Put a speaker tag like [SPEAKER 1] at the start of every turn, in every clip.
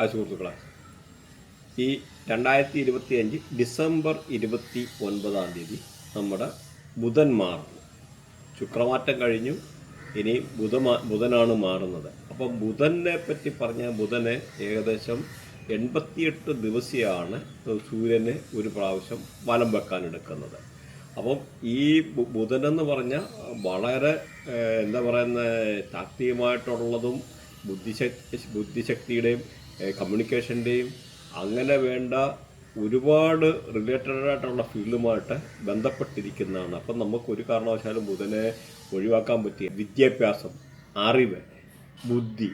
[SPEAKER 1] ആ സുഹൃത്തുക്കളെ ഈ രണ്ടായിരത്തി ഇരുപത്തി അഞ്ച് ഡിസംബർ ഇരുപത്തി ഒൻപതാം തീയതി നമ്മുടെ ബുധൻ മാറുന്നു. ശുക്രമാറ്റം കഴിഞ്ഞു ഇനി ബുധ ബുധനാണ് മാറുന്നത്. അപ്പം ബുധനെ പറ്റി പറഞ്ഞ ബുധനെ ഏകദേശം എൺപത്തിയെട്ട് ദിവസമാണ് സൂര്യന് ഒരു പ്രാവശ്യം വലം വെക്കാൻ എടുക്കുന്നത്. അപ്പം ഈ ബുധനെന്ന് പറഞ്ഞാൽ വളരെ എന്താ പറയുന്ന ശാക്തികമായിട്ടുള്ളതും ബുദ്ധിശക്തി ബുദ്ധിശക്തിയുടെയും കമ്മ്യൂണിക്കേഷന്റെയും അങ്ങനെ വേണ്ട ഒരുപാട് റിലേറ്റഡ് ആയിട്ടുള്ള ഫീൽഡുമായിട്ട് ബന്ധപ്പെട്ടിരിക്കുന്നതാണ്. അപ്പം നമുക്ക് ഒരു കാരണവശാലും ബുധനെ ഒഴിവാക്കാൻ പറ്റിയ വിദ്യാഭ്യാസം അറിവ് ബുദ്ധി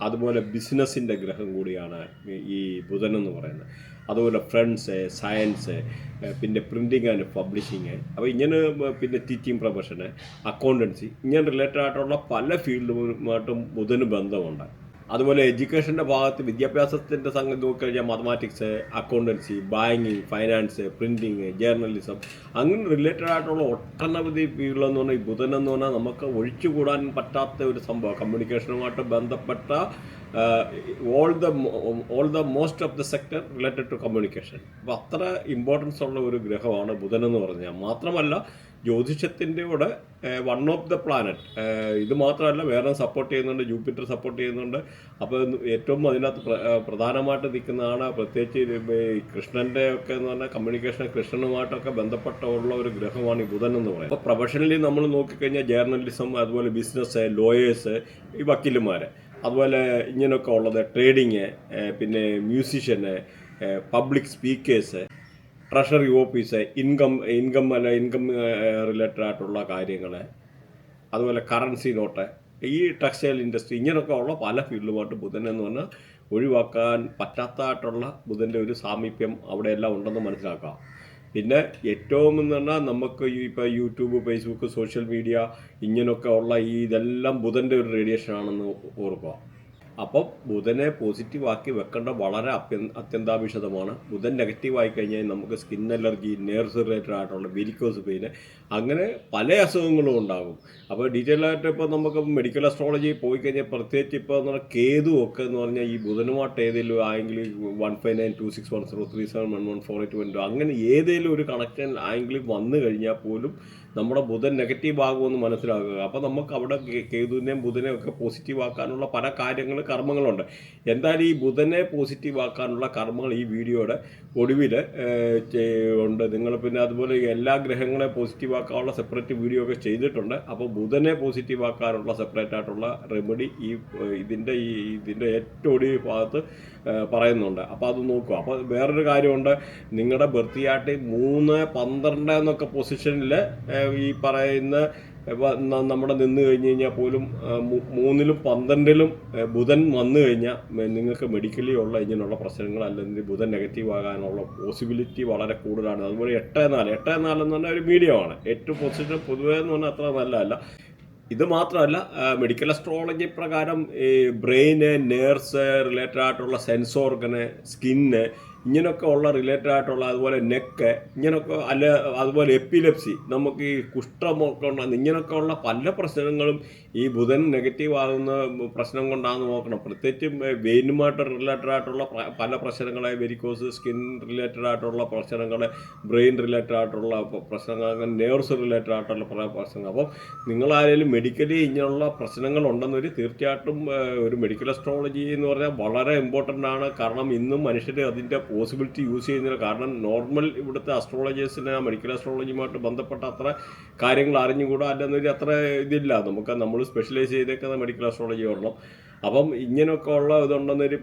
[SPEAKER 1] അതുപോലെ ബിസിനസ്സിന്റെ ഗ്രഹം കൂടിയാണ് ഈ- ഈ ബുധൻ എന്ന് പറയുന്നത്. അതുപോലെ ഫ്രണ്ട്സ് സയൻസ് പിന്നെ പ്രിന്റിങ് ആൻഡ് പബ്ലിഷിങ് അപ്പോൾ ഇങ്ങനെ പിന്നെ ടീച്ചിങ് പ്രൊഫഷന് അക്കൗണ്ടൻസി ഇങ്ങനെ റിലേറ്റഡ് ആയിട്ടുള്ള പല ഫീൽഡുമായിട്ടും ബുധന് ബന്ധമുണ്ട്. അതുപോലെ എഡ്യൂക്കേഷന്റെ ഭാഗത്ത് വിദ്യാഭ്യാസത്തിന്റെ സംഗതി നോക്കിക്കഴിഞ്ഞാൽ mathematics accountancy banking finance printing journalism അങ്ങനെ റിലേറ്റഡ് ആയിട്ടുള്ള ഒട്ടനവധി ഫീൽഡെന്ന് പറഞ്ഞാൽ ഈ ബുധൻ എന്ന് പറഞ്ഞാൽ നമുക്ക് ഒഴിച്ചുകൂടാൻ പറ്റാത്ത ഒരു സംഭവം കമ്മ്യൂണിക്കേഷനുമായിട്ട് ബന്ധപ്പെട്ട all the all the most of the sector related to communication അപ്പോൾ അത്ര ഇമ്പോർട്ടൻസ് ഉള്ള ഒരു ഗ്രഹമാണ് ബുധൻ എന്ന് പറഞ്ഞാൽ. മാത്രമല്ല ജ്യോതിഷത്തിന്റെ കൂടെ വൺ ഓഫ് ദ പ്ലാനറ്റ് ഇത് മാത്രമല്ല വേറെ സപ്പോർട്ട് ചെയ്യുന്നുണ്ട് ജൂപ്പിറ്റർ സപ്പോർട്ട് ചെയ്യുന്നുണ്ട്. അപ്പോൾ ഏറ്റവും അതിനകത്ത് പ്രധാനമായിട്ട് നിൽക്കുന്നതാണ് പ്രത്യേകിച്ച് കൃഷ്ണന്റെ ഒക്കെ എന്ന് പറഞ്ഞാൽ കമ്മ്യൂണിക്കേഷൻ കൃഷ്ണനുമായിട്ടൊക്കെ ബന്ധപ്പെട്ട ഉള്ള ഒരു ഗ്രഹമാണ് ഈ ബുധൻ എന്ന് പറയുന്നത്. അപ്പോൾ പ്രൊഫഷണലി നമ്മൾ നോക്കിക്കഴിഞ്ഞാൽ ജേർണലിസം അതുപോലെ ബിസിനസ് ലോയേഴ്സ് ഈ വക്കീലുമാർ അതുപോലെ ഇങ്ങനെയൊക്കെ ഉള്ളത് ട്രേഡിങ് പിന്നെ musician public speakers treasury office income income അല്ല ഇൻകം റിലേറ്റഡ് ആയിട്ടുള്ള കാര്യങ്ങൾ അതുപോലെ കറൻസി നോട്ട് ഈ ടെക്സ്റ്റൈൽ ഇൻഡസ്ട്രി ഇങ്ങനെയൊക്കെ ഉള്ള പല ഫീൽഡുമായിട്ട് ബുധൻ എന്ന് പറഞ്ഞാൽ ഒഴിവാക്കാൻ പറ്റാത്തതായിട്ടുള്ള ബുധന്റെ ഒരു സാമീപ്യം അവിടെ എല്ലാം ഉണ്ടെന്ന് മനസ്സിലാക്കാം. പിന്നെ ഏറ്റവും എന്ന് പറഞ്ഞാൽ നമുക്ക് ഈ ഇപ്പോൾ യൂട്യൂബ് ഫേസ്ബുക്ക് സോഷ്യൽ മീഡിയ ഇങ്ങനെയൊക്കെ ഉള്ള ഈ ഇതെല്ലാം ബുധന്റെ ഒരു റേഡിയേഷൻ ആണെന്ന് ഓർക്കുക. അപ്പം ബുധനെ പോസിറ്റീവ് ആക്കി വെക്കേണ്ട വളരെ അത്യ അത്യന്താപേക്ഷിതമാണ്. ബുധൻ നെഗറ്റീവ് ആയി കഴിഞ്ഞാൽ നമുക്ക് സ്കിൻ അലർജി നെയർസ് റിലേറ്റഡ് ആയിട്ടുള്ള വിരിക്കോസ് പെയിന് അങ്ങനെ പല അസുഖങ്ങളും ഉണ്ടാകും. അപ്പോൾ ഡീറ്റെയിൽ ആയിട്ട് ഇപ്പോൾ നമുക്ക് മെഡിക്കൽ അസ്ട്രോളജി പോയി കഴിഞ്ഞാൽ പ്രത്യേകിച്ച് ഇപ്പോൾ എന്ന് പറഞ്ഞാൽ കേതു ഒക്കെ എന്ന് പറഞ്ഞാൽ ഈ ബുധനുമായിട്ട് ഏതെങ്കിലും ആയെങ്കിൽ one five nine two six one zero three seven one one four eight one അങ്ങനെ ഏതെങ്കിലും ഒരു കണക്ഷൻ ആയെങ്കിലും വന്നു കഴിഞ്ഞാൽ പോലും നമ്മുടെ ബുധൻ നെഗറ്റീവ് ആകുമെന്ന് മനസ്സിലാക്കുക. അപ്പോൾ നമുക്ക് അവിടെ കേതുവിനെയും ബുധനെയും ഒക്കെ പോസിറ്റീവ് ആക്കാനുള്ള പല കാര്യങ്ങൾ കർമ്മങ്ങളുണ്ട്. എന്തായാലും ഈ ബുധനെ പോസിറ്റീവ് ആക്കാനുള്ള കർമ്മങ്ങൾ ഈ വീഡിയോയുടെ ഒടുവിൽ ഉണ്ട്. നിങ്ങൾ പിന്നെ അതുപോലെ എല്ലാ ഗ്രഹങ്ങളെ പോസിറ്റീവ് ആക്കാനുള്ള സെപ്പറേറ്റ് വീഡിയോ ഒക്കെ ചെയ്തിട്ടുണ്ട്. അപ്പോൾ ബുധനെ പോസിറ്റീവ് ആക്കാനുള്ള സെപ്പറേറ്റ് ആയിട്ടുള്ള റെമഡി ഈ ഇതിന്റെ ഈ ഇതിന്റെ ഏറ്റവും ഒടുവിൽ ഭാഗത്ത് പറയുന്നുണ്ട്. അപ്പോൾ അത് നോക്കുക. അപ്പോൾ വേറൊരു കാര്യമുണ്ട്. നിങ്ങളുടെ ബർത്തിയാട്ടി മൂന്ന് പന്ത്രണ്ട് എന്നൊക്കെ പൊസിഷനിൽ ഈ പറയുന്ന നമ്മുടെ നിന്ന് കഴിഞ്ഞ് കഴിഞ്ഞാൽ പോലും മൂന്നിലും പന്ത്രണ്ടിലും ബുധൻ വന്നു കഴിഞ്ഞാൽ നിങ്ങൾക്ക് മെഡിക്കലി ഉള്ള ഇങ്ങനെയുള്ള പ്രശ്നങ്ങൾ അല്ലെങ്കിൽ ബുധൻ നെഗറ്റീവ് ആകാനുള്ള പോസിബിലിറ്റി വളരെ കൂടുതലാണ്. അതുപോലെ എട്ട് നാല് എട്ട് നാല് എന്ന് പറഞ്ഞാൽ ഒരു മീഡിയമാണ് ഏറ്റവും പോസിറ്റീവ് പൊതുവേ എന്ന് പറഞ്ഞാൽ അത്ര നല്ലതല്ല. ഇത് മാത്രമല്ല മെഡിക്കൽ അസ്ട്രോളജി പ്രകാരം ഈ ബ്രെയിന് നേഴ്സ് റിലേറ്റഡ് ആയിട്ടുള്ള സെൻസ് ഓർഗന് സ്കിന്ന് ഇങ്ങനെയൊക്കെ ഉള്ള റിലേറ്റഡ് ആയിട്ടുള്ള അതുപോലെ നെക്ക് ഇങ്ങനെയൊക്കെ അല്ല അതുപോലെ എപ്പിലെപ്സി നമുക്ക് ഈ കുഷ്ഠമൊക്കെ ഉണ്ടാകുന്ന ഇങ്ങനെയൊക്കെ ഉള്ള പല പ്രശ്നങ്ങളും ഈ ബുധൻ നെഗറ്റീവ് ആകുന്ന പ്രശ്നം കൊണ്ടാണെന്ന് നോക്കണം. പ്രത്യേകിച്ചും വെയിനുമായിട്ട് റിലേറ്റഡ് ആയിട്ടുള്ള പല പ്രശ്നങ്ങളെ വെരിക്കോസ് സ്കിൻ റിലേറ്റഡ് ആയിട്ടുള്ള പ്രശ്നങ്ങൾ ബ്രെയിൻ റിലേറ്റഡ് ആയിട്ടുള്ള പ്രശ്നങ്ങൾ അങ്ങനെ നേഴ്സ് റിലേറ്റഡ് ആയിട്ടുള്ള പല പ്രശ്നങ്ങൾ. അപ്പം നിങ്ങളായാലും മെഡിക്കലി ഇങ്ങനെയുള്ള പ്രശ്നങ്ങൾ ഉണ്ടെന്നൊരു തീർച്ചയായിട്ടും ഒരു മെഡിക്കൽ അസ്ട്രോളജി എന്ന് പറഞ്ഞാൽ വളരെ ഇമ്പോർട്ടന്റ് ആണ്. കാരണം ഇന്നും മനുഷ്യർ അതിന്റെ പോസിബിലിറ്റി യൂസ് ചെയ്യുന്നില്ല. കാരണം നോർമൽ ഇവിടുത്തെ അസ്ട്രോളജേഴ്സിന് മെഡിക്കൽ അസ്ട്രോളജിയുമായിട്ട് ബന്ധപ്പെട്ട അത്ര കാര്യങ്ങൾ അറിഞ്ഞുകൂടാ അല്ലെന്നൊരു അത്ര ഇതില്ല. നമുക്ക് നമ്മൾ സ്പെഷ്യലൈസ് ചെയ്തേക്കുന്ന മെഡിക്കൽ അസ്ട്രോളജി വരണം അപ്പം ഇങ്ങനെയൊക്കെ ഉള്ള ഇതുണ്ടെന്നൊരു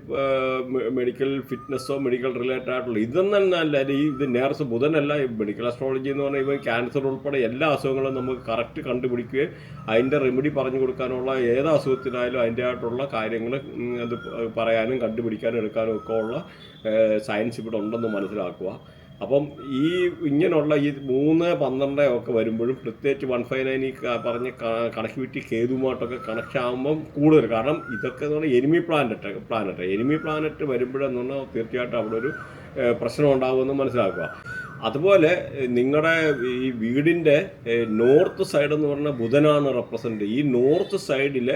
[SPEAKER 1] മെഡിക്കൽ ഫിറ്റ്നസ്സോ മെഡിക്കൽ റിലേറ്റഡ് ആയിട്ടുള്ള ഇതൊന്നും അല്ല ഈ ഇത് നേർസ് ബുധനല്ല ഈ മെഡിക്കൽ അസ്ട്രോളജി എന്ന് പറഞ്ഞാൽ ഇവൻ ക്യാൻസർ ഉൾപ്പെടെ എല്ലാ അസുഖങ്ങളും നമുക്ക് കറക്റ്റ് കണ്ടുപിടിക്കുകയും അതിന്റെ റെമഡി പറഞ്ഞു കൊടുക്കാനുള്ള ഏത് അസുഖത്തിനായാലും അതിന്റെ ആയിട്ടുള്ള കാര്യങ്ങൾ അത് പറയാനും കണ്ടുപിടിക്കാനും എടുക്കാനും ഒക്കെ ഉള്ള സയൻസ് ഇവിടെ ഉണ്ടെന്ന് മനസ്സിലാക്കുക. അപ്പം ഈ ഇങ്ങനെയുള്ള ഈ മൂന്ന് പന്ത്രണ്ട് ഒക്കെ വരുമ്പോഴും പ്രത്യേകിച്ച് വൺ ഫൈവ് നയൻ ഈ പറഞ്ഞ കണക്ടിവിറ്റി കേതുമായിട്ടൊക്കെ കണക്ഷൻ ആകുമ്പം കൂടുതൽ. കാരണം ഇതൊക്കെ എന്ന് പറഞ്ഞാൽ enemy planet planet enemy planet വരുമ്പോഴെന്ന് പറഞ്ഞാൽ തീർച്ചയായിട്ടും അവിടെ ഒരു പ്രശ്നം ഉണ്ടാകുമെന്ന് മനസ്സിലാക്കുക. അതുപോലെ നിങ്ങളുടെ ഈ വീടിന്റെ നോർത്ത് സൈഡ് എന്ന് പറഞ്ഞാൽ ബുധനാണ് റെപ്രസെന്റ് ഈ നോർത്ത് സൈഡിൽ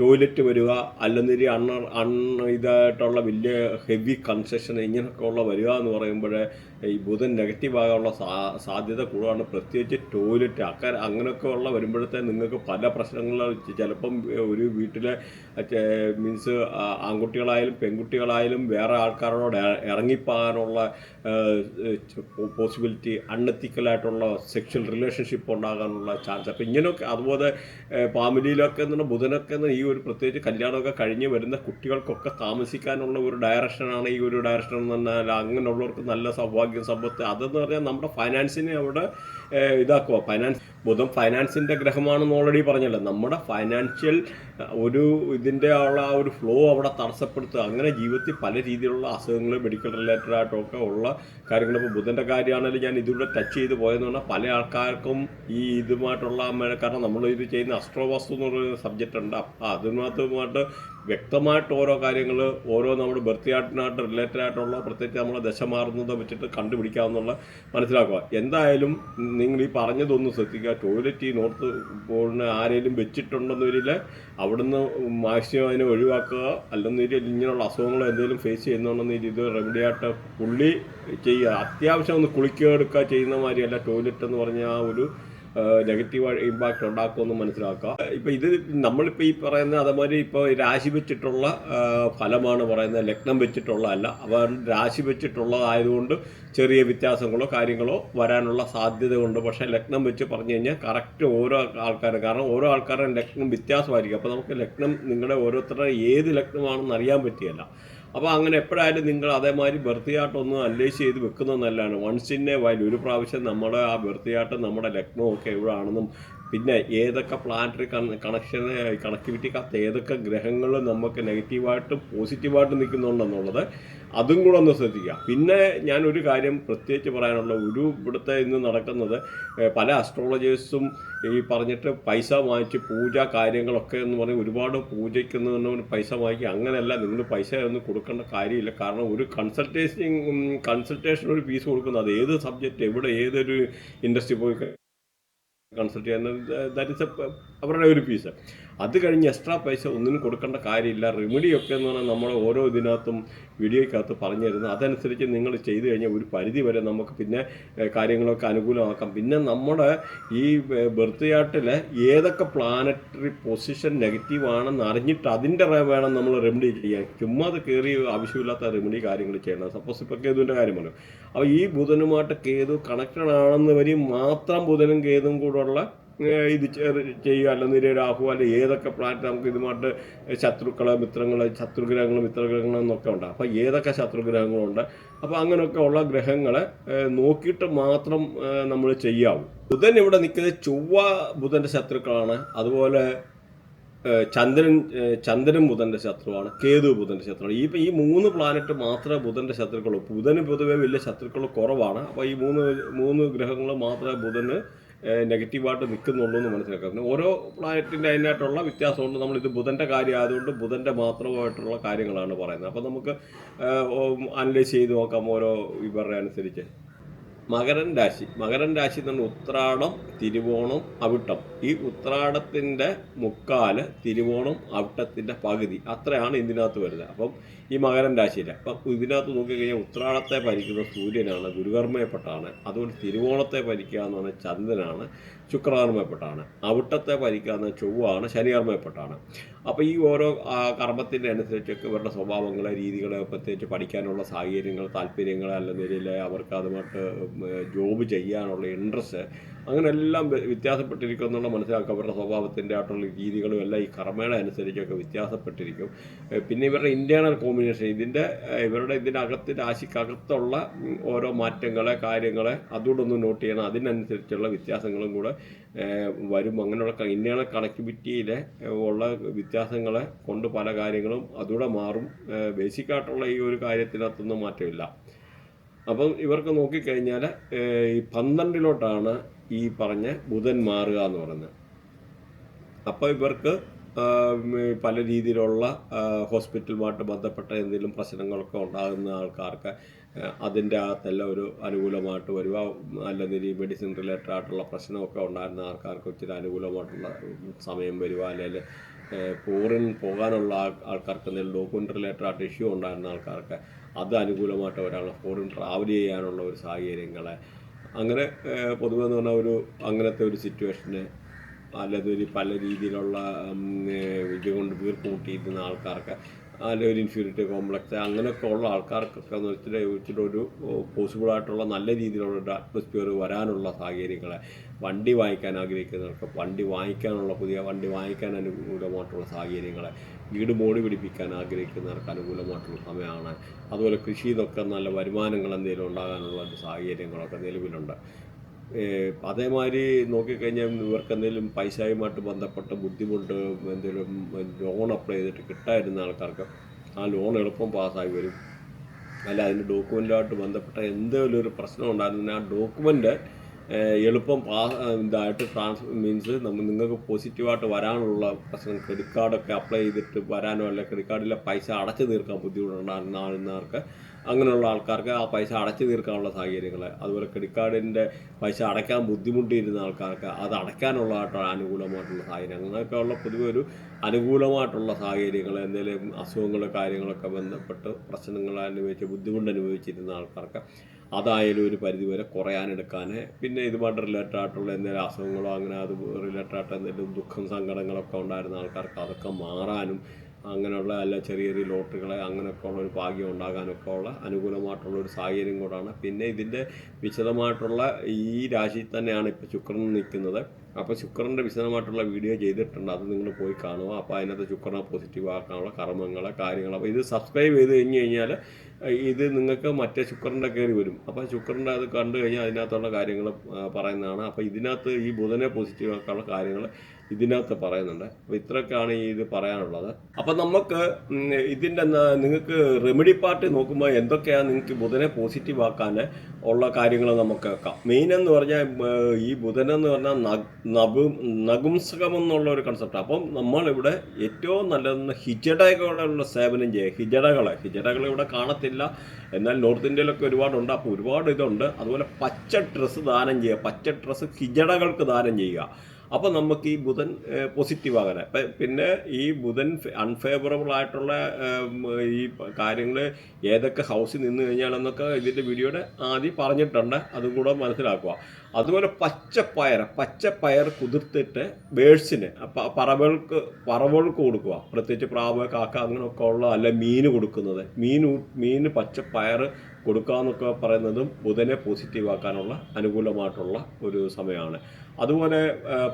[SPEAKER 1] ടോയ്ലറ്റ് വരിക അല്ലെങ്കിൽ അണ്ണ അൺ ഇതായിട്ടുള്ള വലിയ ഹെവി കൺസ്ട്രക്ഷൻ ഇങ്ങനെയൊക്കെ ഉള്ള വരിക എന്ന് പറയുമ്പോൾ ഈ ബുധൻ നെഗറ്റീവ് ആകാനുള്ള സാധ്യത കൂടുതലാണ്. പ്രത്യേകിച്ച് ടോയ്ലറ്റ് അക്ക അങ്ങനെയൊക്കെ ഉള്ള വരുമ്പോഴത്തെ നിങ്ങൾക്ക് പല പ്രശ്നങ്ങളും ചിലപ്പം ഒരു വീട്ടിലെ മീൻസ് ആൺകുട്ടികളായാലും പെൺകുട്ടികളായാലും വേറെ ആൾക്കാരോട് ഇറങ്ങിപ്പോകാനുള്ള പോസിബിലിറ്റി അൺഎത്തിക്കലായിട്ടുള്ള സെക്ഷൽ റിലേഷൻഷിപ്പ് ഉണ്ടാകാനുള്ള ചാൻസ് അപ്പം ഇങ്ങനെയൊക്കെ അതുപോലെ ഫാമിലിയിലൊക്കെ എന്ന് പറഞ്ഞാൽ ബുധനൊക്കെ ഈ ഒരു പ്രത്യേകിച്ച് കല്യാണമൊക്കെ കഴിഞ്ഞ് വരുന്ന കുട്ടികൾക്കൊക്കെ താമസിക്കാനുള്ള ഒരു ഡയറക്ഷനാണ് ഈ ഒരു ഡയറക്ഷൻ എന്ന് പറഞ്ഞാൽ അങ്ങനെയുള്ളവർക്ക് നല്ല സൗഭാഗ്യം സമ്പത്ത്. അതെന്ന് പറഞ്ഞാൽ നമ്മുടെ ഫൈനാൻസിനെ അവിടെ ഇതാക്കുക ഫൈനാൻസ് ബുധൻ ഫൈനാൻസിന്റെ ഗ്രഹമാണെന്ന് ഓൾറെഡി പറഞ്ഞല്ലോ. നമ്മുടെ ഫൈനാൻഷ്യൽ ഒരു ഇതിന്റെ ഉള്ള ആ ഒരു ഫ്ലോ അവിടെ തടസ്സപ്പെടുത്തുക അങ്ങനെ ജീവിതത്തിൽ പല രീതിയിലുള്ള അസുഖങ്ങൾ മെഡിക്കൽ റിലേറ്റഡ് ആയിട്ടൊക്കെ ഉള്ള കാര്യങ്ങൾ ഇപ്പോൾ ബുധന്റെ കാര്യമാണെങ്കിലും ഞാൻ ഇതിലൂടെ ടച്ച് ചെയ്ത് പോയെന്ന് പറഞ്ഞാൽ പല ആൾക്കാർക്കും ഈ ഇതുമായിട്ടുള്ള കാരണം നമ്മൾ ഇത് ചെയ്യുന്ന അസ്ട്രോവാസ്തു എന്ന് പറയുന്ന സബ്ജക്റ്റ് ഉണ്ട്. അതിനകത്തുമായിട്ട് വ്യക്തമായിട്ട് ഓരോ കാര്യങ്ങൾ ഓരോ നമ്മുടെ ബർത്ത് ചാർട്ടിനായിട്ട് റിലേറ്റഡ് ആയിട്ടുള്ള പ്രത്യേകിച്ച് നമ്മളെ ദശ മാറുന്നത് വെച്ചിട്ട് കണ്ടുപിടിക്കാമെന്നുള്ള മനസ്സിലാക്കുക. എന്തായാലും നിങ്ങൾ ഈ പറഞ്ഞതൊന്ന് ശ്രദ്ധിക്കുക. ടോയ്ലറ്റ് നോർത്ത് പോളിന് ആരെങ്കിലും വെച്ചിട്ടുണ്ടെന്ന് വരില്ല അവിടുന്ന് മാക്സിമം അതിനെ ഒഴിവാക്കുക അല്ലെന്നില്ല ഇങ്ങനെയുള്ള അസുഖങ്ങൾ എന്തെങ്കിലും ഫേസ് ചെയ്യുന്നുണ്ടെന്ന് ഇത് റെമഡിയായിട്ട് പുള്ളി ചെയ്യുക. അത്യാവശ്യം ഒന്ന് കുളിക്കുക എടുക്കുക ചെയ്യുന്ന മാതിരിയല്ല ടോയ്ലറ്റ് എന്ന് പറഞ്ഞ ആ ഒരു നെഗറ്റീവ് ഇമ്പാക്റ്റ് ഉണ്ടാക്കുമെന്ന് മനസ്സിലാക്കുക. ഇപ്പം ഇത് നമ്മളിപ്പോൾ ഈ പറയുന്ന അതേമാതിരി ഇപ്പോൾ രാശി വെച്ചിട്ടുള്ള ഫലമാണ് പറയുന്നത് ലഗ്നം വെച്ചിട്ടുള്ള അല്ല അവർ രാശി വെച്ചിട്ടുള്ളതായതുകൊണ്ട് ചെറിയ വ്യത്യാസങ്ങളോ കാര്യങ്ങളോ വരാനുള്ള സാധ്യത ഉണ്ട് പക്ഷേ ലഗ്നം വെച്ച് പറഞ്ഞു കഴിഞ്ഞാൽ കറക്റ്റ് ഓരോ ആൾക്കാരും കാരണം ഓരോ ആൾക്കാരുടെ ലഗ്നം വ്യത്യാസമായിരിക്കും. അപ്പോൾ നമുക്ക് ലഗ്നം നിങ്ങളുടെ ഓരോരുത്തരുടെ ഏത് ലഗ്നമാണെന്ന് അറിയാൻ പറ്റിയല്ല. അപ്പോൾ അങ്ങനെ എപ്പോഴായാലും നിങ്ങൾ അതേമാതിരി ബർത്തിയാട്ടൊന്ന് അനലൈസ് ചെയ്ത് വെക്കുന്നത് നല്ലതാണ്. വൺസ് ഇൻ എ വൈൽ ഒരു പ്രാവശ്യം നമ്മുടെ ആ ബർത്തിയാട്ടം നമ്മുടെ ലക്നോ ഒക്കെ എവിടെയാണെന്നും പിന്നെ ഏതൊക്കെ പ്ലാനറ്ററി കണക്ഷൻ കണക്ടിവിറ്റി കത്ത് ഏതൊക്കെ ഗ്രഹങ്ങൾ നമുക്ക് നെഗറ്റീവായിട്ടും പോസിറ്റീവായിട്ടും നിൽക്കുന്നുണ്ടെന്നുള്ളത് അതും കൂടെ ഒന്ന് ശ്രദ്ധിക്കുക. പിന്നെ ഞാൻ ഒരു കാര്യം പ്രത്യേകിച്ച് പറയാനുള്ള ഒരു ഇവിടുത്തെ ഇന്ന് നടക്കുന്നത് പല അസ്ട്രോളജേഴ്സും ഈ പറഞ്ഞിട്ട് പൈസ വാങ്ങിച്ച് പൂജ കാര്യങ്ങളൊക്കെ എന്ന് പറഞ്ഞ് ഒരുപാട് പൂജയ്ക്കുന്നതിന് പൈസ വാങ്ങിക്കുക അങ്ങനെയല്ല. നിങ്ങൾ പൈസ ഒന്നും കൊടുക്കേണ്ട കാര്യമില്ല. കാരണം ഒരു കൺസൾട്ടേഷൻ കൺസൾട്ടേഷൻ ഒരു ഫീസ് കൊടുക്കുന്നത് അത് ഏത് സബ്ജക്റ്റ് എവിടെ ഏതൊരു ഇൻഡസ്ട്രി പോയി കൺസൾട്ട് ചെയ്യുന്നത് ദാറ്റ് ഇസ് അവരുടെ ഒരു ഫീസ് അത് കഴിഞ്ഞ് എക്സ്ട്രാ പൈസ ഒന്നിനും കൊടുക്കേണ്ട കാര്യമില്ല. റെമഡിയൊക്കെ എന്ന് പറഞ്ഞാൽ നമ്മൾ ഓരോ ഇതിനകത്തും വീഡിയോയ്ക്കകത്ത് പറഞ്ഞു തരുന്നത്. അതനുസരിച്ച് നിങ്ങൾ ചെയ്തു കഴിഞ്ഞാൽ ഒരു പരിധി വരെ നമുക്ക് പിന്നെ കാര്യങ്ങളൊക്കെ അനുകൂലമാക്കാം. പിന്നെ നമ്മുടെ ഈ ബർത്ത് ചാർട്ടിൽ ഏതൊക്കെ പ്ലാനറ്ററി പൊസിഷൻ നെഗറ്റീവ് ആണെന്ന് അറിഞ്ഞിട്ട് അതിന്റെ വേണം നമ്മൾ റെമഡി ചെയ്യാൻ. ചുമ്മാ അത് കയറി ആവശ്യമില്ലാത്ത റെമഡി കാര്യങ്ങൾ ചെയ്യണം. സപ്പോസ് ഇപ്പോൾ കേതുവിന്റെ കാര്യമല്ലോ അപ്പോൾ ഈ ബുധനുമായിട്ട് കേതു കണക്റ്റഡ് ആണെന്ന് വരി മാത്രം ബുധനും കേതും കൂടെയുള്ള ഇത് ചെയ്യുക. അല്ലെങ്കിൽ രാഹു അല്ലെ ഏതൊക്കെ പ്ലാനറ്റ് നമുക്ക് ഇതുമായിട്ട് ശത്രുക്കൾ മിത്രങ്ങൾ ശത്രുഗ്രഹങ്ങൾ മിത്രഗ്രഹങ്ങൾ എന്നൊക്കെ ഉണ്ട്. അപ്പോൾ ഏതൊക്കെ ശത്രുഗ്രഹങ്ങളുണ്ട്? അപ്പോൾ അങ്ങനെയൊക്കെ ഉള്ള ഗ്രഹങ്ങളെ നോക്കിയിട്ട് മാത്രം നമ്മൾ ചെയ്യാവൂ. ബുധൻ ഇവിടെ നിൽക്കുന്നത് ചൊവ്വ ബുധന്റെ ശത്രുക്കളാണ്. അതുപോലെ ചന്ദ്രൻ ചന്ദ്രൻ ബുധന്റെ ശത്രുവാണ്. കേതു ബുധന്റെ ശത്രുവാണ്. ഈ ഈ മൂന്ന് പ്ലാനറ്റ് മാത്രമേ ബുധന്റെ ശത്രുക്കളുള്ളൂ ബുധന് പൊതുവേ വലിയ ശത്രുക്കൾ കുറവാണ്. അപ്പോൾ ഈ മൂന്ന് മൂന്ന് ഗ്രഹങ്ങൾ മാത്രമേ ബുധന് നെഗറ്റീവായിട്ട് നിൽക്കുന്നുള്ളൂ എന്ന് മനസ്സിലാക്കാം. പിന്നെ ഓരോ പ്ലാനറ്റിന്റെ അതിനായിട്ടുള്ള വ്യത്യാസമുണ്ട്. നമ്മളിത് ബുധന്റെ കാര്യം ആയതുകൊണ്ട് ബുധന്റെ മാത്രമായിട്ടുള്ള കാര്യങ്ങളാണ് പറയുന്നത്. അപ്പോൾ നമുക്ക് അനലൈസ് ചെയ്ത് നോക്കാം ഓരോ ഇവരുടെ അനുസരിച്ച് മകരൻ രാശി. മകരൻ രാശി എന്ന് പറഞ്ഞാൽ ഉത്രാടം തിരുവോണം അവിട്ടം. ഈ ഉത്രാടത്തിന്റെ മുക്കാൽ തിരുവോണം അവിട്ടത്തിന്റെ പകുതി. അത്രയാണ് ഇതിനകത്ത് വരുന്നത്. അപ്പം ഈ മകരൻ രാശിയിൽ അപ്പം ഇതിനകത്ത് നോക്കിക്കഴിഞ്ഞാൽ ഉത്രാടത്തെ ഭരിക്കുന്ന സൂര്യനാണ് ഗുരുകർമ്മയപ്പെട്ടാണ് അതുകൊണ്ട് തിരുവോണത്തെ ഭരിക്കുക എന്ന് പറഞ്ഞാൽ ചന്ദ്രനാണ്. ശുക്രകർമ്മയപ്പെട്ടാണ് അവിട്ടത്തെ ഭരിക്കുക എന്ന് ചൊവ്വാണ് ശനികർമ്മയപ്പെട്ടാണ് അപ്പോൾ ഈ ഓരോ കർമ്മത്തിന്റെ അനുസരിച്ചൊക്കെ ഇവരുടെ സ്വഭാവങ്ങളെ രീതികളെ പ്രത്യേകിച്ച് പഠിക്കാനുള്ള സാഹചര്യങ്ങൾ താല്പര്യങ്ങൾ അല്ലെങ്കിൽ അവർക്ക് അതുമായിട്ട് ജോബ് ചെയ്യാനുള്ള ഇൻട്രസ്റ്റ് അങ്ങനെ എല്ലാം വ്യ- വ്യത്യാസപ്പെട്ടിരിക്കും എന്നുള്ള മനസ്സിലാക്കുക അവരുടെ സ്വഭാവത്തിന്റെ ആയിട്ടുള്ള രീതികളും എല്ലാം ഈ കർമ്മേണ അനുസരിച്ചൊക്കെ വ്യത്യാസപ്പെട്ടിരിക്കും. പിന്നെ ഇവരുടെ ഇന്റേണൽ കോമ്പിനേഷൻ ഇതിന്റെ ഇവരുടെ ഇതിനകത്ത് രാശിക്കകത്തുള്ള ഓരോ മാറ്റങ്ങളെ കാര്യങ്ങളെ അതുകൊണ്ടൊന്ന് നോട്ട് ചെയ്യണം. അതിനനുസരിച്ചുള്ള വ്യത്യാസങ്ങളും കൂടെ വരും. അങ്ങനെയുള്ള ഇന്റേണൽ കണക്ടിവിറ്റിയിലെ ഉള്ള വ്യത്യാസങ്ങളെ കൊണ്ട് പല കാര്യങ്ങളും അതുകൂടെ മാറും. ബേസിക് ആയിട്ടുള്ള ഈ ഒരു കാര്യത്തിനകത്തൊന്നും മാറ്റമില്ല. അപ്പം ഇവർക്ക് നോക്കിക്കഴിഞ്ഞാൽ ഈ പന്ത്രണ്ടിലോട്ടാണ് ഈ പറഞ്ഞ ബുധൻ മാറുക എന്ന് പറയുന്നത്. അപ്പോൾ ഇവർക്ക് പല രീതിയിലുള്ള ഹോസ്പിറ്റലുമായിട്ട് ബന്ധപ്പെട്ട എന്തെങ്കിലും പ്രശ്നങ്ങളൊക്കെ ഉണ്ടാകുന്ന ആൾക്കാർക്ക് അതിന്റെ അകത്തെല്ലാം ഒരു അനുകൂലമായിട്ട് വരിക അല്ലെങ്കിൽ ഈ മെഡിസിൻ റിലേറ്റഡ് ആയിട്ടുള്ള പ്രശ്നമൊക്കെ ഉണ്ടായിരുന്ന ആൾക്കാർക്ക് ഇച്ചിരി അനുകൂലമായിട്ടുള്ള സമയം വരിക അല്ലെങ്കിൽ ഫോറിൻ പോകാനുള്ള ആൾക്കാർക്ക് എന്തെങ്കിലും ഡോക്യുമെന്റ് റിലേറ്റഡ് ആയിട്ട് ഇഷ്യൂ ഉണ്ടായിരുന്ന ആൾക്കാർക്ക് അത് അനുകൂലമായിട്ട് വരാനുള്ള ഫോറിൻ ട്രാവൽ ചെയ്യാനുള്ള ഒരു സാഹചര്യങ്ങളെ അങ്ങനെ പൊതുവെ എന്ന് പറഞ്ഞാൽ ഒരു അങ്ങനത്തെ ഒരു സിറ്റുവേഷന് അല്ലെങ്കിൽ ഒരു പല രീതിയിലുള്ള ഉം, ഏഹ്, ഇത് കൊണ്ട് വീർപ്പ് മുട്ടിയിരുന്ന ആൾക്കാർക്ക് അല്ലെങ്കിൽ ഒരു ഇൻഫ്യൂരിറ്റി കോംപ്ലക്സ് അങ്ങനെയൊക്കെ ഉള്ള ആൾക്കാർക്കൊക്കെ എന്ന് വെച്ചിട്ട് ഇച്ചിരി ഒരു പോസിബിളായിട്ടുള്ള നല്ല രീതിയിലുള്ള ഒരു അറ്റ്മോസ്ഫിയർ വരാനുള്ള സാഹചര്യങ്ങളെ. വണ്ടി വാങ്ങിക്കാൻ ആഗ്രഹിക്കുന്നവർക്ക് വണ്ടി വാങ്ങിക്കാനുള്ള പുതിയ വണ്ടി വാങ്ങിക്കാൻ അനുകൂലമായിട്ടുള്ള സാഹചര്യങ്ങൾ വീട് മോടി പിടിപ്പിക്കാൻ ആഗ്രഹിക്കുന്നവർക്ക് അനുകൂലമായിട്ടുള്ള സമയമാണ്. അതുപോലെ കൃഷിയിലൊക്കെ നല്ല വരുമാനങ്ങൾ എന്തെങ്കിലും ഉണ്ടാകാനുള്ള സാഹചര്യങ്ങളൊക്കെ നിലവിലുണ്ട്. അതേമാതിരി നോക്കിക്കഴിഞ്ഞാൽ ഇവർക്ക് എന്തെങ്കിലും പൈസയുമായിട്ട് ബന്ധപ്പെട്ട ബുദ്ധിമുട്ട് എന്തെങ്കിലും ലോൺ അപ്ലൈ ചെയ്തിട്ട് കിട്ടാതിരുന്ന ആൾക്കാർക്ക് ആ ലോൺ എളുപ്പം പാസ്സായി വരും. അല്ല അതിന്റെ ഡോക്യുമെന്റുമായിട്ട് ബന്ധപ്പെട്ട എന്തെങ്കിലും ഒരു പ്രശ്നം ഉണ്ടായിരുന്നെങ്കിൽ ആ ഡോക്യുമെന്റ് എളുപ്പം ഇതായിട്ട് ട്രാൻസ് മീൻസ് നമ്മൾ നിങ്ങൾക്ക് പോസിറ്റീവായിട്ട് വരാനുള്ള പ്രശ്നം ക്രെഡിറ്റ് കാർഡൊക്കെ അപ്ലൈ ചെയ്തിട്ട് വരാനോ അല്ലെങ്കിൽ ക്രെഡിറ്റ് കാർഡിലെ പൈസ അടച്ചു തീർക്കാൻ ബുദ്ധിമുട്ടുണ്ടാകുന്നവർക്ക് അങ്ങനെയുള്ള ആൾക്കാർക്ക് ആ പൈസ അടച്ചു തീർക്കാനുള്ള സാഹചര്യങ്ങൾ. അതുപോലെ ക്രെഡിറ്റ് കാർഡിന്റെ പൈസ അടയ്ക്കാൻ ബുദ്ധിമുട്ടിയിരുന്ന ആൾക്കാർക്ക് അത് അടയ്ക്കാനുള്ളതായിട്ടുള്ള അനുകൂലമായിട്ടുള്ള സാഹചര്യം അങ്ങനെയൊക്കെയുള്ള പൊതുവെ ഒരു അനുകൂലമായിട്ടുള്ള സാഹചര്യങ്ങൾ. എന്തെങ്കിലും അസുഖങ്ങൾ കാര്യങ്ങളൊക്കെ ബന്ധപ്പെട്ട് പ്രശ്നങ്ങൾ അനുഭവിച്ച് ബുദ്ധിമുട്ട് അനുഭവിച്ചിരുന്ന ആൾക്കാർക്ക് അതായാലും ഒരു പരിധിവരെ കുറയാനെടുക്കാൻ പിന്നെ ഇതുമായിട്ട് റിലേറ്റഡ് ആയിട്ടുള്ള എന്തെങ്കിലും അസുഖങ്ങളോ അങ്ങനെ അത് റിലേറ്റഡ് ആയിട്ട് എന്തെങ്കിലും ദുഃഖം സങ്കടങ്ങളൊക്കെ ഉണ്ടായിരുന്ന ആൾക്കാർക്ക് അതൊക്കെ മാറാനും അങ്ങനെയുള്ള അല്ല ചെറിയ ചെറിയ ലോട്ടറികളെ അങ്ങനെയൊക്കെ ഉള്ള ഒരു ഭാഗ്യം ഉണ്ടാകാനൊക്കെ ഉള്ള അനുകൂലമായിട്ടുള്ള ഒരു സാഹചര്യം കൂടാണ്. പിന്നെ ഇതിന്റെ വിശദമായിട്ടുള്ള ഈ രാശിയിൽ തന്നെയാണ് ഇപ്പോൾ ശുക്രൻ നിൽക്കുന്നത്. അപ്പോൾ ശുക്രന്റെ വിശദമായിട്ടുള്ള വീഡിയോ ചെയ്തിട്ടുണ്ട്. അത് നിങ്ങൾ പോയി കാണുക. അപ്പോൾ അതിനകത്ത് ശുക്രനെ പോസിറ്റീവ് ആക്കാനുള്ള കർമ്മങ്ങൾ കാര്യങ്ങൾ അപ്പോൾ ഇത് സബ്സ്ക്രൈബ് ചെയ്ത് കഴിഞ്ഞ് കഴിഞ്ഞാൽ ഇത് നിങ്ങൾക്ക് മറ്റേ ശുക്രന്റെ കയറി വരും. അപ്പോൾ ശുക്രന്റെ അത് കണ്ടു കഴിഞ്ഞാൽ അതിനകത്തുള്ള കാര്യങ്ങൾ പറയുന്നതാണ്. അപ്പോൾ ഇതിനകത്ത് ഈ ബുധനെ പോസിറ്റീവ് ആക്കാനുള്ള കാര്യങ്ങൾ ഇതിനകത്ത് പറയുന്നുണ്ട്. അപ്പോൾ ഇത്രയൊക്കെയാണ് ഇത് പറയാനുള്ളത്. അപ്പം നമുക്ക് ഇതിന്റെ നിങ്ങൾക്ക് റെമഡി പാർട്ട് നോക്കുമ്പോൾ എന്തൊക്കെയാണ് നിങ്ങൾക്ക് ബുധനെ പോസിറ്റീവ് ആക്കാൻ ഉള്ള കാര്യങ്ങൾ നമുക്ക് വെക്കാം മെയിൻ എന്ന് പറഞ്ഞാൽ ഈ ബുധൻ എന്ന് പറഞ്ഞാൽ നബു നഗുംസകം എന്നുള്ള ഒരു കൺസെപ്റ്റ് അപ്പം നമ്മളിവിടെ ഏറ്റവും നല്ലതെന്ന് ഹിജടകളുള്ള സേവനം ചെയ്യുക ഹിജടകളെ ഹിജടകൾ ഇവിടെ കാണത്തില്ല. എന്നാൽ നോർത്ത് ഇന്ത്യയിലൊക്കെ ഒരുപാടുണ്ട്. അപ്പോൾ ഒരുപാട് ഇതുണ്ട്. അതുപോലെ പച്ച ഡ്രസ്സ് ദാനം ചെയ്യുക പച്ച ഡ്രസ്സ് ഹിജടകൾക്ക് ദാനം ചെയ്യുക. അപ്പോൾ നമുക്ക് ഈ ബുധൻ പോസിറ്റീവ് ആകാൻ പിന്നെ ഈ ബുധൻ അൺഫേവറബിൾ ആയിട്ടുള്ള ഈ കാര്യങ്ങൾ ഏതൊക്കെ ഹൗസിൽ നിന്ന് കഴിഞ്ഞാലെന്നൊക്കെ ഇതിന്റെ വീഡിയോയുടെ ആദ്യം പറഞ്ഞിട്ടുണ്ട്. അതും കൂടെ മനസ്സിലാക്കുക. അതുപോലെ പച്ചപ്പയർ പച്ചപ്പയർ കുതിർത്തിട്ട് ബേഴ്സിന് പറവകൾക്ക് പറവകൾക്ക് കൊടുക്കുക. പ്രത്യേകിച്ച് പ്രാവ് കാക്ക അങ്ങനെയൊക്കെ ഉള്ള അല്ല മീൻ കൊടുക്കുന്നത്. മീൻ മീൻ പച്ചപ്പയർ കൊടുക്കുക എന്നൊക്കെ പറയുന്നതും ബുധനെ പോസിറ്റീവ് ആക്കാനുള്ള അനുകൂലമായിട്ടുള്ള ഒരു സമയമാണ്. അതുപോലെ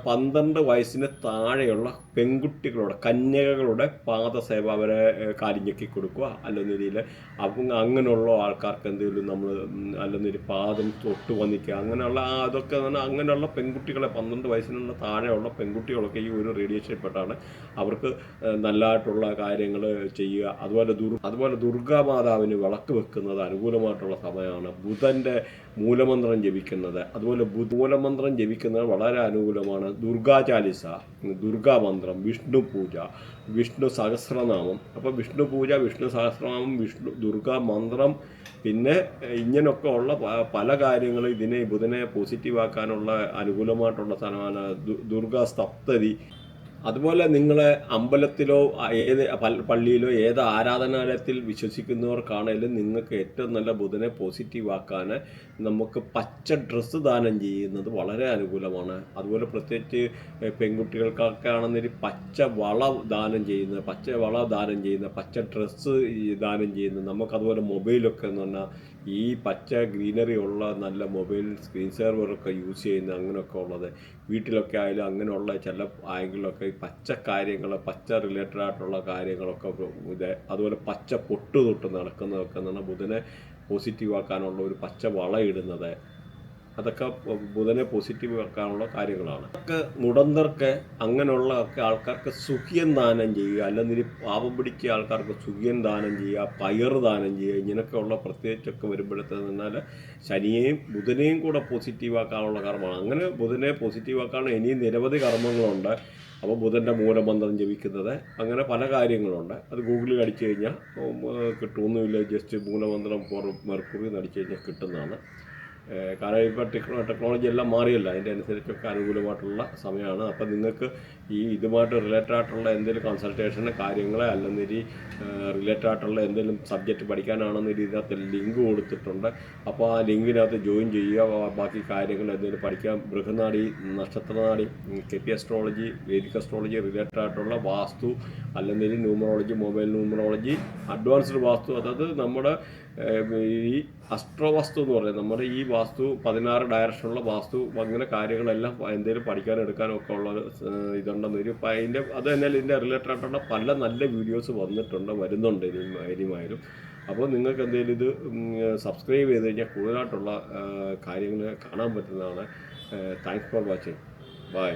[SPEAKER 1] പന്ത്രണ്ട് വയസ്സിന് താഴെയുള്ള പെൺകുട്ടികളുടെ കന്യകകളുടെ പാദസേവ അവരെ കാലിഞ്ഞക്കി കൊടുക്കുക. അല്ലെന്നൊരിയിൽ അപ്പം അങ്ങനെയുള്ള ആൾക്കാർക്ക് എന്തെങ്കിലും നമ്മൾ അല്ലെന്നൊരു പാദം തൊട്ട് വന്നിക്കുക. അങ്ങനെയുള്ള അതൊക്കെ എന്ന് അങ്ങനെയുള്ള പെൺകുട്ടികളെ പന്ത്രണ്ട് വയസ്സിനുള്ള താഴെയുള്ള പെൺകുട്ടികളൊക്കെ ഈ ഒരു റേഡിയേഷനിൽപ്പെട്ടാണ് അവർക്ക് നല്ലതായിട്ടുള്ള കാര്യങ്ങൾ ചെയ്യുക. അതുപോലെ ദുർ അതുപോലെ ദുർഗാമാതാവിന് വിളക്ക് വെക്കുന്നത് അനുകൂലമായിട്ടുള്ള സമയമാണ്. ബുധന്റെ മൂലമന്ത്രം ജപിക്കുന്നത്. അതുപോലെ മൂലമന്ത്രം ജപിക്കുന്നത് വളരെ അനുകൂലമാണ്. ദുർഗാ ചാലിസ ദുർഗാ മന്ത്രം വിഷ്ണു പൂജ വിഷ്ണു സഹസ്രനാമം. അപ്പോൾ വിഷ്ണു പൂജ വിഷ്ണു സഹസ്രനാമം വിഷ്ണു ദുർഗാ മന്ത്രം പിന്നെ ഇങ്ങനെയൊക്കെ ഉള്ള പല കാര്യങ്ങളും ഇതിനെ ബുധനെ പോസിറ്റീവാക്കാനുള്ള അനുകൂലമായിട്ടുള്ള സ്ഥലമാണ് ദുർഗാ സപ്തതി. അതുപോലെ നിങ്ങളെ അമ്പലത്തിലോ ഏത് പള്ളിയിലോ ഏത് ആരാധനാലയത്തിൽ വിശ്വസിക്കുന്നവർക്കാണേലും നിങ്ങൾക്ക് ഏറ്റവും നല്ല ബുധനെ പോസിറ്റീവ് ആക്കാൻ നമുക്ക് പച്ച ഡ്രസ്സ് ദാനം ചെയ്യുന്നത് വളരെ അനുകൂലമാണ്. അതുപോലെ പ്രത്യേകിച്ച് പെൺകുട്ടികൾക്കൊക്കെ ആണെന്നൊരു പച്ച വള ദാനം ചെയ്യുന്ന പച്ച വള ദാനം ചെയ്യുന്ന പച്ച ഡ്രസ്സ് ദാനം ചെയ്യുന്നത് നമുക്കതുപോലെ മൊബൈലൊക്കെ എന്ന് പറഞ്ഞാൽ ഈ പച്ച ഗ്രീനറി ഉള്ള നല്ല മൊബൈൽ സ്ക്രീൻ സെർവറൊക്കെ യൂസ് ചെയ്യുന്ന അങ്ങനെയൊക്കെ ഉള്ളത്. വീട്ടിലൊക്കെ ആയാലും അങ്ങനെയുള്ള ചില ആയെങ്കിലൊക്കെ ഈ പച്ച കാര്യങ്ങൾ പച്ച റിലേറ്റഡ് ആയിട്ടുള്ള കാര്യങ്ങളൊക്കെ ഇത് അതുപോലെ പച്ച പൊട്ട് തൊട്ട് നടക്കുന്നതൊക്കെ എന്ന് ബുധനെ പോസിറ്റീവ് ആക്കാനുള്ള ഒരു പച്ച വള ഇടുന്നത്. അതൊക്കെ ബുധനെ പോസിറ്റീവ് ആക്കാനുള്ള കാര്യങ്ങളാണ്. ഒക്കെ മുടന്തർക്ക് അങ്ങനെയുള്ള ഒക്കെ ആൾക്കാർക്ക് സുഖിയം ദാനം ചെയ്യുക അല്ലെങ്കിൽ പാപം പിടിച്ച ആൾക്കാർക്ക് സുഖിയം ദാനം ചെയ്യുക പയർ ദാനം ചെയ്യുക ഇങ്ങനെയൊക്കെയുള്ള പ്രത്യേകിച്ചൊക്കെ വരുമ്പോഴത്തേന്ന് പറഞ്ഞാൽ ശനിയെയും ബുധനെയും കൂടെ പോസിറ്റീവ് ആക്കാനുള്ള കർമ്മമാണ്. അങ്ങനെ ബുധനെ പോസിറ്റീവ് ആക്കാനുള്ള ഇനിയും നിരവധി കർമ്മങ്ങളുണ്ട്. അപ്പോൾ ബുധന്റെ മൂലമന്ത്രം ജപിക്കുന്നത് അങ്ങനെ പല കാര്യങ്ങളുണ്ട്. അത് ഗൂഗിളിൽ അടിച്ചു കഴിഞ്ഞാൽ കിട്ടുമൊന്നുമില്ല ജസ്റ്റ് മൂലമന്ത്രം ഫോർ മെർക്കുറി എന്ന് അടിച്ചു കഴിഞ്ഞാൽ കിട്ടുന്നതാണ്. കാരണം ഇപ്പോൾ ടെക്നോ ടെക്നോളജി എല്ലാം മാറിയല്ല. അതിന്റെ അനുസരിച്ചൊക്കെ അനുകൂലമായിട്ടുള്ള സമയമാണ്. അപ്പം നിങ്ങൾക്ക് ഈ ഇതുമായിട്ട് റിലേറ്റഡ് ആയിട്ടുള്ള എന്തെങ്കിലും കൺസൾട്ടേഷന് കാര്യങ്ങൾ അല്ലെങ്കിൽ റിലേറ്റഡ് ആയിട്ടുള്ള എന്തെങ്കിലും സബ്ജക്റ്റ് പഠിക്കാനാണെന്ന ഇതിനകത്ത് ലിങ്ക് കൊടുത്തിട്ടുണ്ട്. അപ്പോൾ ആ ലിങ്കിനകത്ത് ജോയിൻ ചെയ്യുക ബാക്കി കാര്യങ്ങൾ എന്തെങ്കിലും പഠിക്കാം. ബൃഹനാടി നക്ഷത്രനാടി K P astrology Vedic astrology related ആയിട്ടുള്ള വാസ്തു അല്ലെങ്കിൽ numerology mobile numerology advanced vastu അതായത് നമ്മുടെ ഈ അസ്ട്രോ വാസ്തു എന്ന് പറയുന്നത് നമ്മുടെ ഈ വാസ്തു പതിനാറ് ഡയറക്ഷനുള്ള വാസ്തു അങ്ങനെ കാര്യങ്ങളെല്ലാം എന്തെങ്കിലും പഠിക്കാനും എടുക്കാനും ഒക്കെ ഉള്ള ഒരു, ഏഹ്, ഇതുണ്ടെന്ന് ഒരു അതിന്റെ അത് തന്നെ ഇതിന്റെ റിലേറ്റഡ് ആയിട്ടുള്ള പല നല്ല വീഡിയോസ് വന്നിട്ടുണ്ട് വരുന്നുണ്ട് ഇനിയും ഇനിയുമായാലും. അപ്പോൾ നിങ്ങൾക്ക് എന്തെങ്കിലും ഇത് സബ്സ്ക്രൈബ് ചെയ്ത് കഴിഞ്ഞാൽ കൂടുതലായിട്ടുള്ള കാര്യങ്ങൾ കാണാൻ പറ്റുന്നതാണ്. Thanks for watching bye